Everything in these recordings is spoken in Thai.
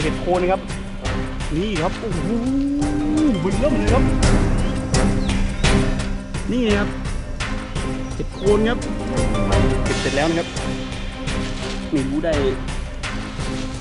เจอเห็ดโคนครับ นี่ครับโอ้โหบึ้มเริ่มเลยครับ นี่นะครับเห็ดโคนครับเก็บเสร็จแล้วนะครับไม่รู้ได้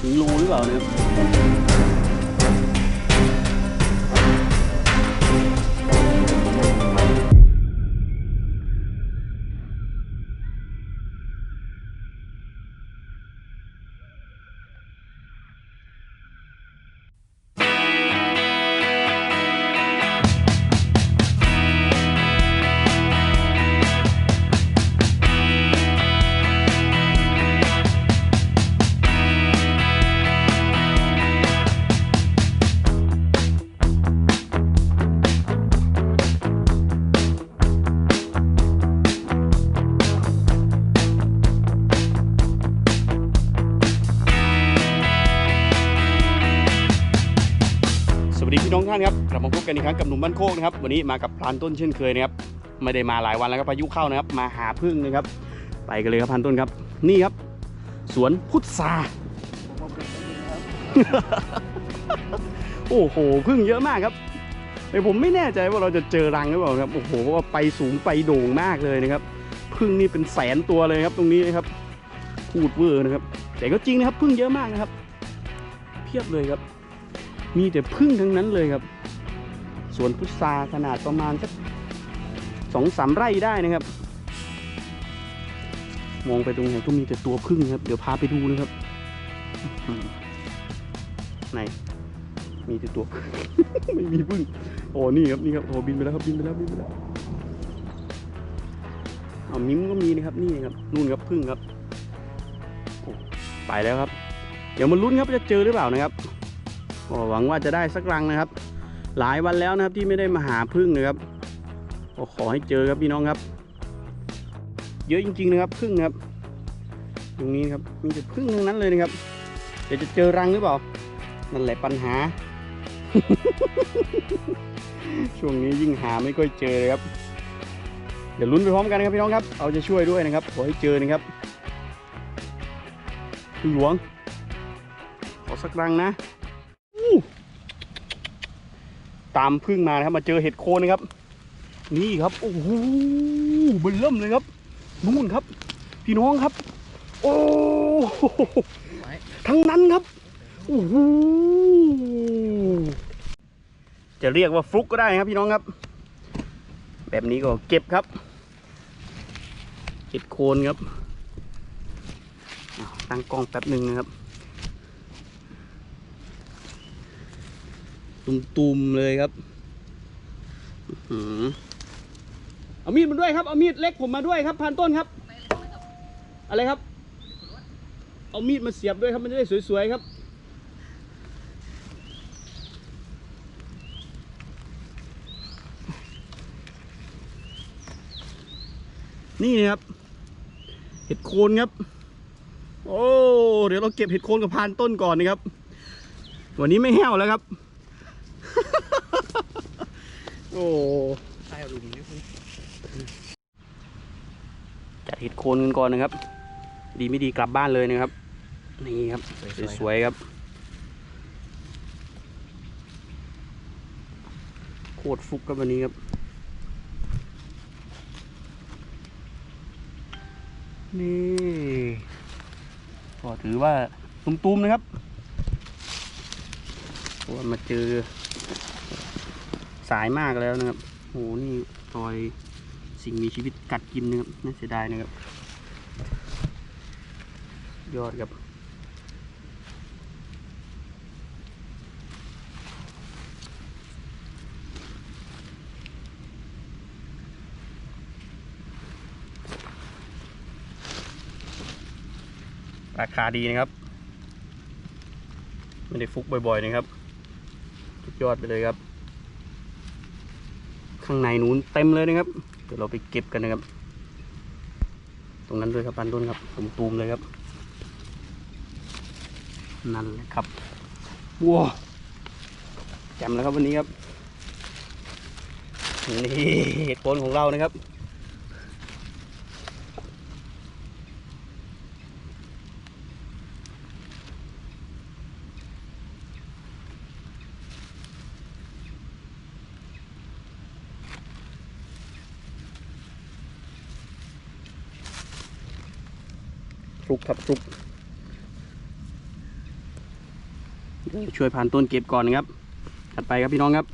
ถึงโลหรือเปล่านะครับ ลับมาพบกันอีกครั้งกับหนุ่มบ้านโคกนะครับวันนี้มากับพรานต้นเช่นเคยนะครับไม่ได้มาหลายวันแล้วครับพายุเข้านะครับ มาหาพึ่งนะครับ ไปกันเลยครับพรานต้นครับ นี่ครับ สวนพุทราโอ้โหพึ่งเยอะมากครับแต่ผมไม่แน่ใจว่าเราจะเจอรังหรือเปล่าครับโอ้โหเพราะว่าไปสูงไปโด่งมากเลยนะครับพึ่งนี่เป็นแสนตัวเลยครับ ตรงนี้นะครับพูดเวอร์นะครับ แต่ก็จริงนะครับพึ่งเยอะมากนะครับ เพียบเลยครับ มีแต่พึ่งทั้งนั้นเลยครับ สวนพุทราขนาดประมาณสักสองสามไร่ได้นะครับ มองไปตรงไหนก็มีแต่ตัวพึ่งครับ เดี๋ยวพาไปดูนะครับไหนมีแต่ตัวพึ่งไม่มีพึ่งโอ้นี่ครับนี่ครับโอ้บินไปแล้วครับบินไปแล้วบินไปแล้วเอามิ้มก็มีนะครับนี่ครับนู่นครับพึ่งครับไปแล้วครับ เดี๋ยวมาลุ้นครับจะเจอหรือเปล่านะครับหวังว่าจะได้สักรังนะครับ หลายวันแล้วนะครับที่ไม่ได้มาหาพึ่งนะครับก็ขอให้เจอครับพี่น้องครับ เยอะจริง ๆ นะครับพึ่งครับ ตรงนี้ครับมีแต่พึ่งทั้งนั้นเลยนะครับเดี๋ยวจะเจอรังหรือเปล่านั่นแหละปัญหา ช่วงนี้ยิ่งหาไม่ค่อยเจอเลยครับ เดี๋ยวลุ้นไปพร้อมกันนะครับพี่น้องครับ เอาจะช่วยด้วยนะครับขอให้เจอนะครับพึ่งหลวง ขอสักรังนะ อู้ ตามพึ่งมานะครับ มาเจอเห็ดโคนนะครับ นี่ครับโอ้โหเบิ่มเริ่มเลยครับนู่นครับ พี่น้องครับ โอ้โหทั้งนั้นครับโอ้โหจะเรียกว่าฟลุกก็ได้ครับพี่น้องครับ แบบนี้ก็เก็บครับเห็ดโคนครับตั้งกล้องแป๊บหนึ่งนะครับ ตุ่มๆเลยครับอเอามีดมาด้วยครับ เอามีดเล็กผมมาด้วยครับพันต้นครับ อะไรครับ เอามีดมาเสียบด้วยครับมันจะได้สวยๆครับนี่นะครับ เห็ดโคนครับ โอ้ เดี๋ยวเราเก็บเห็ดโคนกับพานต้นก่อนนะครับ วันนี้ไม่แห้วแล้วครับ โอ้ใช่ลุมนี่จัดเห็ดโคนกันก่อนนะครับ ดีไม่ดีกลับบ้านเลยนะครับ นี่ครับ สวยๆครับ โคตรฟุกครับวันนี้ครับ นี่ก็ถือว่าตุ้มๆนะครับเพราะว่ามาเจอ สายมากแล้วนะครับโหนี่รอยสิ่งมีชีวิตกัดกินนะครับน่าเสียดายนะครับ ยอดครับราคาดีนะครับ ไม่ได้ฟุกบ่อยๆนะครับ สุดยอดไปเลยครับ ข้างในนู้นเต็มเลยนะครับ เดี๋ยวเราไปเก็บกันนะครับ ตรงนั้นด้วยครับปันต้นครับผมตูมเลยครับ นั่นแหละครับว้าวจำแล้วครับวันนี้ครับนี่เหตุผลของเรานะครับ กครับคลุกช่วยผ่านต้นเก็บก่อนนะครับถัดไปครับพี่น้องครับ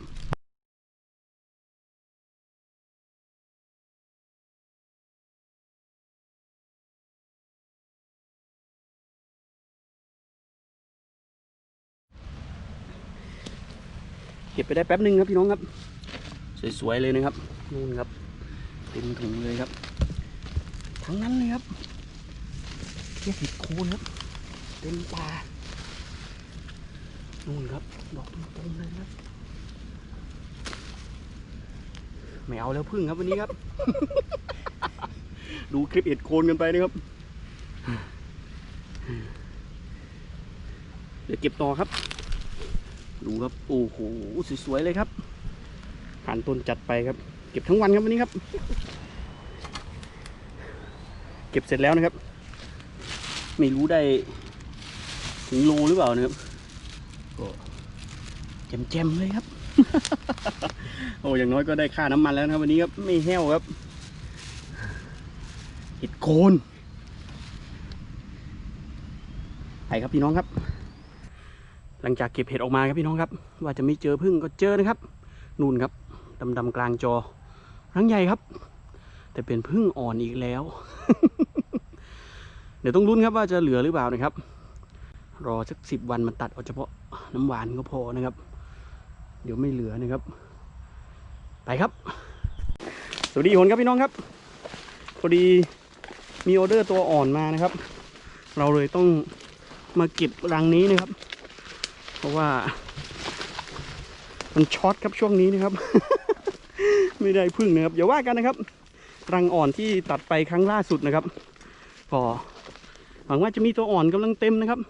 เก็บไปได้แป๊บหนึ่งครับพี่น้องครับ สวยๆเลยนะครับนู่นครับเต็มถุงเลยครับ ทั้งนั้นเลยครับ เทียบผิดโคนครับเต็มป่านู่นครับดอกตรงๆเลยครับไม่เอาแล้วพึ่งครับวันนี้ครับ ดูคลิปเห็ดโคนกันไปนะครับเดี๋ยวเก็บต่อครับ ดูครับ โอ้โห สวยๆเลยครับ ผ่านต้นจัดไปครับ เก็บทั้งวันครับวันนี้ครับ เก็บเสร็จแล้วนะครับ ไม่รู้ได้ถึงโลหรือเปล่านะครับก็แจ่มๆเลยครับ โอ้อย่างน้อยก็ได้ค่าน้ำมันแล้วนะครับ วันนี้ครับไม่แห้วครับเห็ดโคนไปครับพี่น้องครับ หลังจากเก็บเห็ดออกมาครับพี่น้องครับ ว่าจะไม่เจอพึ่งก็เจอนะครับนู่นครับดำๆกลางจอรังใหญ่ครับ แต่เป็นพึ่งอ่อนอีกแล้ว เดี๋ยวต้องลุ้นครับว่าจะเหลือหรือเปล่านะครับ รอสักสิบวันมันตัดเอาเฉพาะน้ำหวานก็พอนะครับ เดี๋ยวไม่เหลือนะครับ ไปครับ สวัสดีคนครับพี่น้องครับพอดีมีออเดอร์ตัวอ่อนมานะครับ เราเลยต้องมาเก็บรังนี้นะครับ เพราะว่า มันช็อตครับช่วงนี้นะครับ ไม่ได้พึ่งนะครับอย่าว่ากันนะครับ รังอ่อนที่ตัดไปครั้งล่าสุดนะครับ ก็ หวังว่าจะมีตัวอ่อนกำลังเต็มนะครับ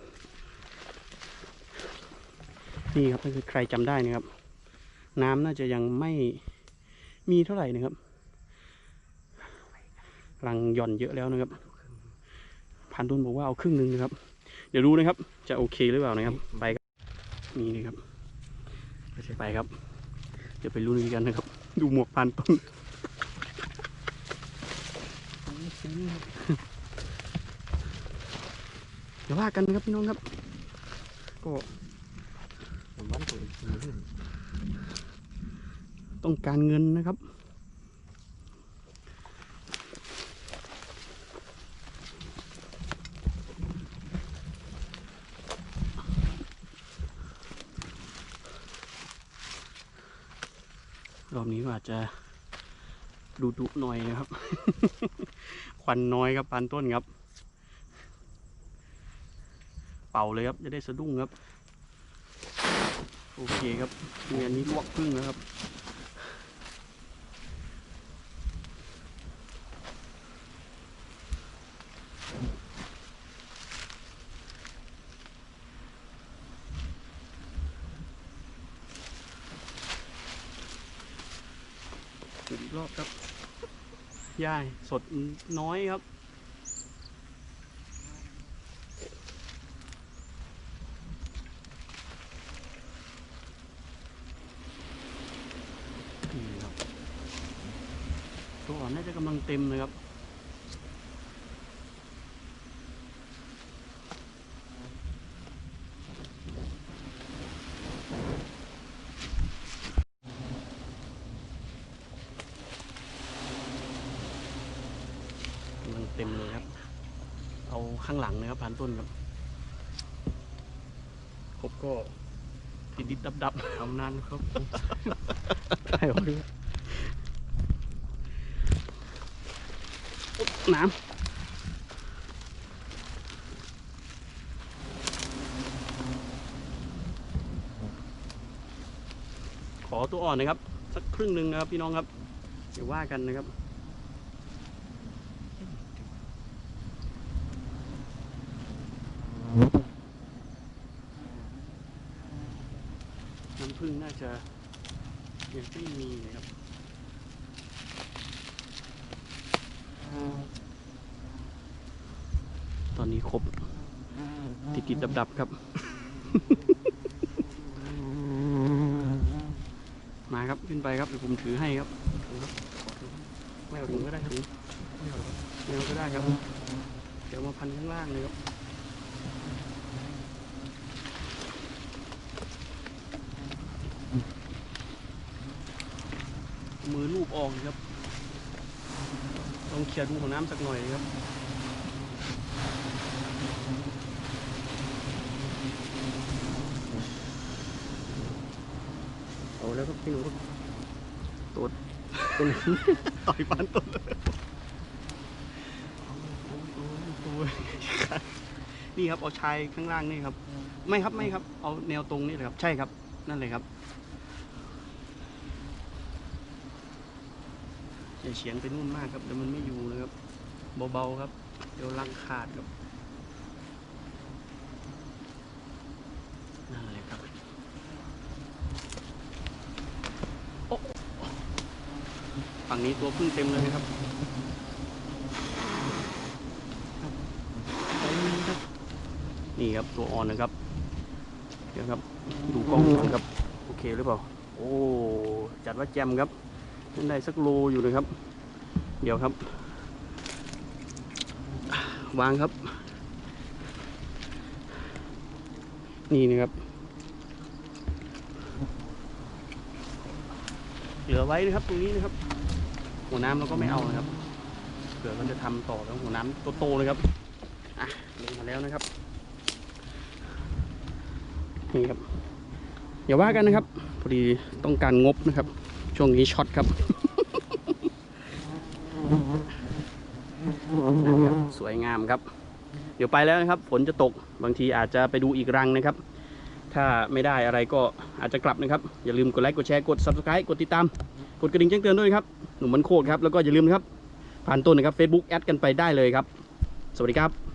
นี่ครับถ้าใครจำได้นะครับ น้ำน่าจะยังไม่มีเท่าไหร่นะครับรังหย่อนเยอะแล้วนะครับพันตุนบอกว่าเอาครึ่งหนึ่งนะครับ เดี๋ยวดูนะครับ จะโอเคหรือเปล่านะครับ ไปครับนี่นะครับไปครับ เดี๋ยวไปลุ้นกันนะครับ ดูหมวกพันต้น เดี๋ยวว่ากันนะครับพี่น้องครับ ก็ต้องการเงินนะครับ รอบนี้อาจจะดุดุหน่อยนะครับ ควันน้อยครับปานต้นครับ เป่าเลยครับ จะได้สะดุ้งครับ โอเคครับมีอันนี้ลวกพึ่งนะครับอีกรอบครับย่ายสดน้อยครับ นี่ครับ ตัวอ่อนน่าจะกำลัง เต็มเลยครับกำลังเต็มเลยครับ เอาข้างหลังนะครับพันต้นครับครบก็ดิดดิบดับดับทำนานครับ ใช่หรอพี่อุ๊บ น้ำขอตัวอ่อนนะครับ สักครึ่งหนึ่งนะครับพี่น้องครับ เดี๋ยวว่ากันนะครับน้ำผึ้งน่าจะยังไม่มีเลยครับ ตอนนี้ครบ ติดติดดับดับครับ มาครับขึ้นไปครับผมถือให้ครับไม่เอาถุงก็ได้ครับไม่อก็ได้ครับ เดี๋ยวมาพันข้างล่างเลยครับมือลูบออกครับ เคลียร์ดูของน้ำสักหน่อยครับเอาแล้วครับพี่หนูตัวตัวต่อยฟันตัวนี่ครับเอาชายข้างล่างนี่ครับ ไม่ครับไม่ครับ เอาแนวตรงนี่เลยครับ ใช่ครับนั่นเลยครับ อย่าเฉียงไปนู่นมากครับเดี๋ยวมันไม่อยู่นะครับ เบาๆครับ เดี๋ยวลังขาดครับนั่นเลยครับฝั่งนี้ตัวพึ่งเต็มเลยนะครับนี่ครับตัวอ่อนนะครับ เดี๋ยวครับ ดูกล้องก่อนครับ โอเคหรือเปล่า โอ้ จัดว่าแจมครับ ได้สักโลอยู่นะครับ เดี๋ยวครับ วางครับ นี่นะครับ เหลือไว้นะครับตรงนี้นะครับ หัวน้ำเราก็ไม่เอานะครับเผื่อมันจะทำต่อแล้วหัวน้ำโตๆเลยครับอะลงมาแล้วนะครับนี่ครับอย่าว่ากันนะครับพอดีต้องการงบนะครับ ช่วงนี้ช็อตครับ สวยงามครับ เดี๋ยวไปแล้วนะครับ ฝนจะตกบางทีอาจจะไปดูอีกรังนะครับ ถ้าไม่ได้อะไรก็อาจจะกลับนะครับ อย่าลืมกดไลค์กดแชร์กด subscribe กดติดตาม กดกระดิ่งแจ้งเตือนด้วยครับ หนุ่มมันโคตรครับ แล้วก็อย่าลืมนะครับ ผ่านต้นนะครับ Facebook แอดกันไปได้เลยครับ สวัสดีครับ